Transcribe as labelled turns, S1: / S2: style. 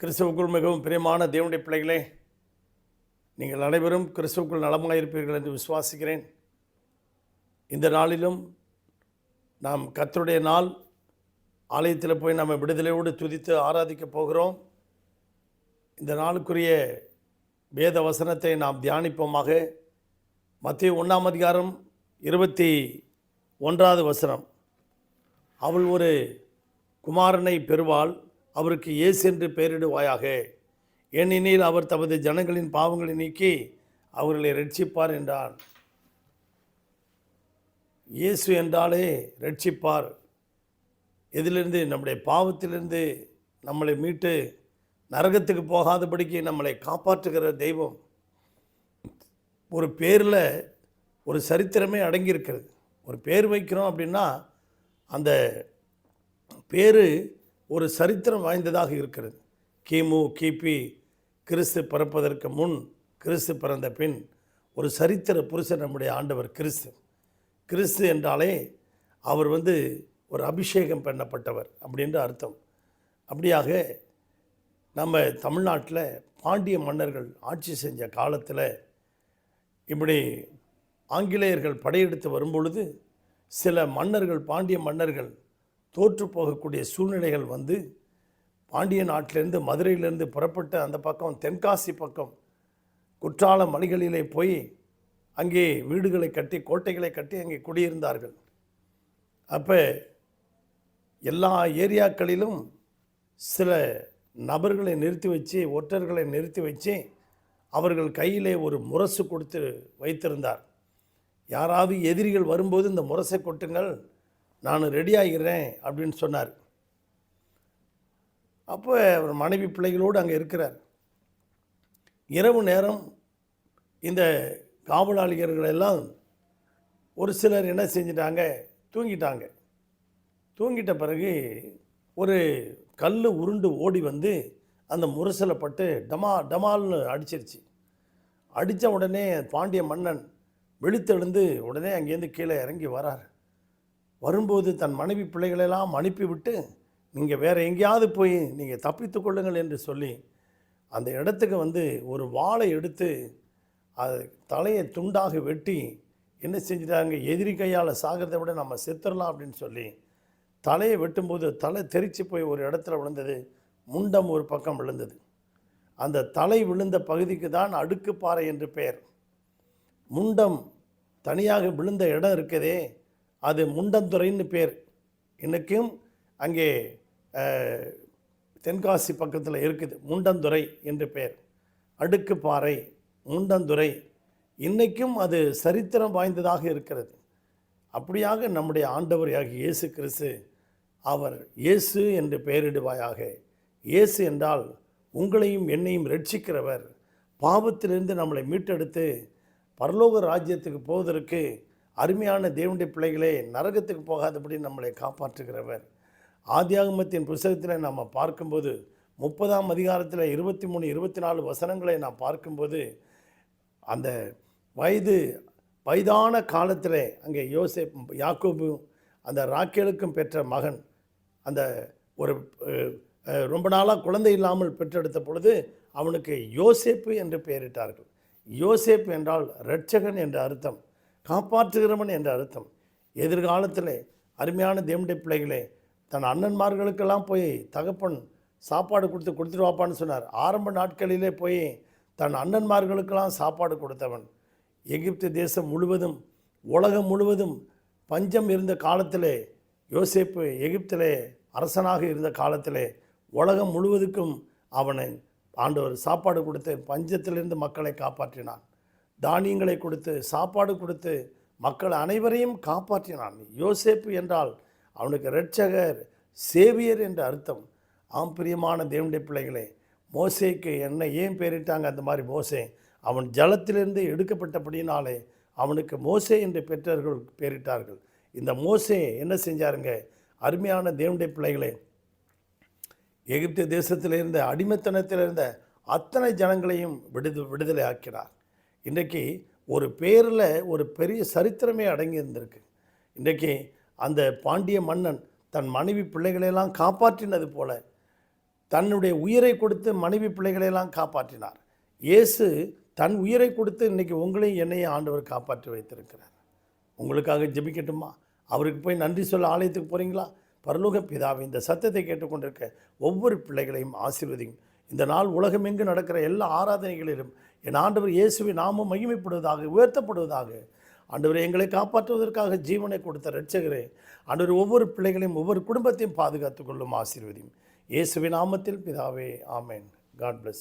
S1: கிறிஸ்துவுக்குள் மிகவும் பிரியமான தேவனுடைய பிள்ளைகளே நீங்கள் அனைவரும் கிறிஸ்துவுக்குள் நலமாக இருப்பீர்கள் என்று விசுவாசிக்கிறேன். இந்த நாளிலும் நாம் கத்தருடைய நாள் ஆலயத்தில் போய் நம்ம விடுதலையோடு துதித்து ஆராதிக்கப் போகிறோம். இந்த நாளுக்குரிய வேத வசனத்தை நாம் தியானிப்போமாக. மத்திய ஒன்றாம் அதிகாரம் இருபத்தி ஒன்றாவது வசனம். அவள் ஒரு குமாரனை பெறுவாள். அவருக்கு இயேசு என்று பெயரிடுவாயாக. ஏனெனில் அவர் தமது ஜனங்களின் பாவங்களை நீக்கி அவர்களை ரட்சிப்பார் என்றான். இயேசு என்றாலே ரட்சிப்பார் எதிலிருந்து? நம்முடைய பாவத்திலிருந்து நம்மளை மீட்டு நரகத்துக்கு போகாதபடிக்கு நம்மளை காப்பாற்றுகிற தெய்வம். ஒரு பேரில் ஒரு சரித்திரமே அடங்கியிருக்கிறது. ஒரு பேர் வைக்கிறோம் அப்படின்னா அந்த பேர் ஒரு சரித்திரம் வாய்ந்ததாக இருக்கிறது. கிமு கிபி கிறிஸ்து பிறப்பதற்கு முன் கிறிஸ்து பிறந்த பின் ஒரு சரித்திர புருஷன் நம்முடைய ஆண்டவர் கிறிஸ்து. கிறிஸ்து என்றாலே அவர் வந்து ஒரு அபிஷேகம் பண்ணப்பட்டவர் அப்படின்ற அர்த்தம். அப்படியாக நம்ம தமிழ்நாட்டில் பாண்டிய மன்னர்கள் ஆட்சி செஞ்ச காலத்தில் இப்படி ஆங்கிலேயர்கள் படையெடுத்து வரும்பொழுது சில மன்னர்கள் பாண்டிய மன்னர்கள் தோற்று போகக்கூடிய சூழ்நிலைகள் வந்து பாண்டிய நாட்டிலேருந்து மதுரையிலேருந்து புறப்பட்டு அந்த பக்கம் தென்காசி பக்கம் குற்றால மலைகளிலே போய் அங்கே வீடுகளை கட்டி கோட்டைகளை கட்டி அங்கே குடியிருந்தார்கள். அப்போ எல்லா ஏரியாக்களிலும் சில நபர்களை நிறுத்தி வச்சு ஒற்றர்களை நிறுத்தி வச்சு அவர்கள் கையிலே ஒரு முரசு கொடுத்து வைத்திருந்தார். யாராவது எதிரிகள் வரும்போது இந்த முரசை கொட்டுங்கள் நான் ரெடி ஆகிறேன் அப்படின்னு சொன்னார். அப்போ அவர் மனைவி பிள்ளைகளோடு அங்கே இருக்கிறார். இரவு நேரம் இந்த காவலாளிகர்கள் எல்லாம் ஒரு சிலர் என்ன செஞ்சிட்டாங்க? தூங்கிட்டாங்க. தூங்கிட்ட பிறகு ஒரு கல் உருண்டு ஓடி வந்து அந்த முரசில் பட்டு டமா டமால்னு அடிச்சிருச்சு. அடித்த உடனே பாண்டிய மன்னன் வெளுத்தெழுந்து உடனே அங்கேருந்து கீழே இறங்கி வரார். வரும்போது தன் மனைவி பிள்ளைகளெல்லாம் அனுப்பிவிட்டு நீங்கள் வேறு எங்கேயாவது போய் நீங்கள் தப்பித்து கொள்ளுங்கள் என்று சொல்லி அந்த இடத்துக்கு வந்து ஒரு வாளை எடுத்து அது தலையை துண்டாக வெட்டி என்ன செஞ்சிட்டாங்க எதிரி கையால் சாகிறத விட நம்ம செத்துடலாம் அப்படின்னு சொல்லி தலையை வெட்டும்போது தலை தெரிச்சு போய் ஒரு இடத்துல விழுந்தது. முண்டம் ஒரு பக்கம் விழுந்தது. அந்த தலை விழுந்த பகுதிக்கு தான் அடுக்குப்பாறை என்று பெயர். முண்டம் தனியாக விழுந்த இடம் இருக்குதே. அது முண்டந்துறைன்னு பேர். இன்றைக்கும் அங்கே தென்காசி பக்கத்தில் இருக்குது. முண்டந்துறை என்று பெயர் அடுக்கு பாறை முண்டந்துறை. இன்றைக்கும் அது சரித்திரம் வாய்ந்ததாக இருக்கிறது. அப்படியாக நம்முடைய ஆண்டவரையாகி இயேசு கிறிஸ்து அவர் இயேசு என்று பெயரிடுவாயாக. இயேசு என்றால் உங்களையும் என்னையும் ரட்சிக்கிறவர் பாவத்திலிருந்து நம்மளை மீட்டெடுத்து பரலோக ராஜ்யத்துக்கு போவதற்கு அருமையான தேவனுடைய பிள்ளைகளே நரகத்துக்கு போகாதபடி நம்மளை காப்பாற்றுகிறவர். ஆதியாகமத்தின் புஸ்தகத்தில் நாம் பார்க்கும்போது முப்பதாம் அதிகாரத்தில் இருபத்தி மூணு இருபத்தி நாலு வசனங்களை நாம் பார்க்கும்போது அந்த வயது வயதான காலத்தில் அங்கே யோசேப் யாக்கோபு அந்த ராக்கேலுக்கும் பெற்ற மகன் அந்த ஒரு ரொம்ப நாளாக குழந்தை இல்லாமல் பெற்றெடுத்த பொழுது அவனுக்கு யோசேப்பு என்று பெயரிட்டார்கள். யோசேப் என்றால் ரட்சகன் என்ற அர்த்தம். காப்பாற்றுகிறவன் என்ற அர்த்தம். எதிர்காலத்தில் அருமையான தேவனுடைய பிள்ளைகளே தன் அண்ணன்மார்களுக்கெல்லாம் போய் தகப்பன் சாப்பாடு கொடுத்து கொடுத்துட்டு வாப்பான்னு சொன்னார். ஆரம்ப நாட்களிலே போய் தன் அண்ணன்மார்களுக்கெல்லாம் சாப்பாடு கொடுத்தவன். எகிப்து தேசம் முழுவதும் உலகம் முழுவதும் பஞ்சம் இருந்த காலத்திலே யோசேப்பு எகிப்திலே அரசனாக இருந்த காலத்திலே உலகம் முழுவதுக்கும் அவனை ஆண்டவர் சாப்பாடு கொடுத்து பஞ்சத்திலிருந்து மக்களை காப்பாற்றினான். தானியங்களை கொடுத்து சாப்பாடு கொடுத்து மக்கள் அனைவரையும் காப்பாற்றினான். யோசேப்பு என்றால் அவனுக்கு இரட்சகர் சேவியர் என்ற அர்த்தம். ஆம் பிரியமான தேவனுடைய பிள்ளைகளே மோசேக்கு என்ன ஏன் பேரிட்டாங்க அந்த மாதிரி மோசே? அவன் ஜலத்திலிருந்து எடுக்கப்பட்டபடியினாலே அவனுக்கு மோசே என்று பெற்றோர்கள் பேரிட்டார்கள் இந்த மோசே என்ன செஞ்சாருங்க? அருமையான தேவனுடைய பிள்ளைகளே எகிப்து தேசத்தில் இருந்த அடிமைத்தனத்தில் இருந்த அத்தனை ஜனங்களையும் விடுது விடுதலை ஆக்கினார். இன்றைக்கி ஒரு பேரில் ஒரு பெரிய சரித்திரமே அடங்கி இருந்திருக்கு இன்றைக்கி அந்த பாண்டிய மன்னன் தன் மனைவி பிள்ளைகளையெல்லாம் காப்பாற்றினது போல தன்னுடைய உயிரை கொடுத்து மனைவி பிள்ளைகளையெல்லாம் காப்பாற்றினார். இயேசு தன் உயிரை கொடுத்து இன்றைக்கி உங்களையும் என்னையும் ஆண்டவர் காப்பாற்றி வைத்திருக்கிறார். உங்களுக்காக ஜெபிக்கட்டுமா? அவருக்கு போய் நன்றி சொல்ல ஆலயத்துக்கு போகிறீங்களா பரலோக பிதாவை இந்த சத்தத்தை கேட்டுக்கொண்டிருக்க ஒவ்வொரு பிள்ளைகளையும் ஆசீர்வதியும். இந்த நாள் உலகமெங்கு நடக்கிற எல்லா ஆராதனைகளிலும் என் ஆண்டவர் இயேசுவை நாமும் மகிமைப்படுவதாக உயர்த்தப்படுவதாக. ஆண்டவர் எங்களை காப்பாற்றுவதற்காக ஜீவனை கொடுத்த ரட்சகரே ஆண்டவர் ஒவ்வொரு பிள்ளைகளையும் ஒவ்வொரு குடும்பத்தையும் பாதுகாத்துக் கொள்ளும் ஆசீர்வதியும். இயேசுவின் நாமத்தில் பிதாவே ஆமேன். God plus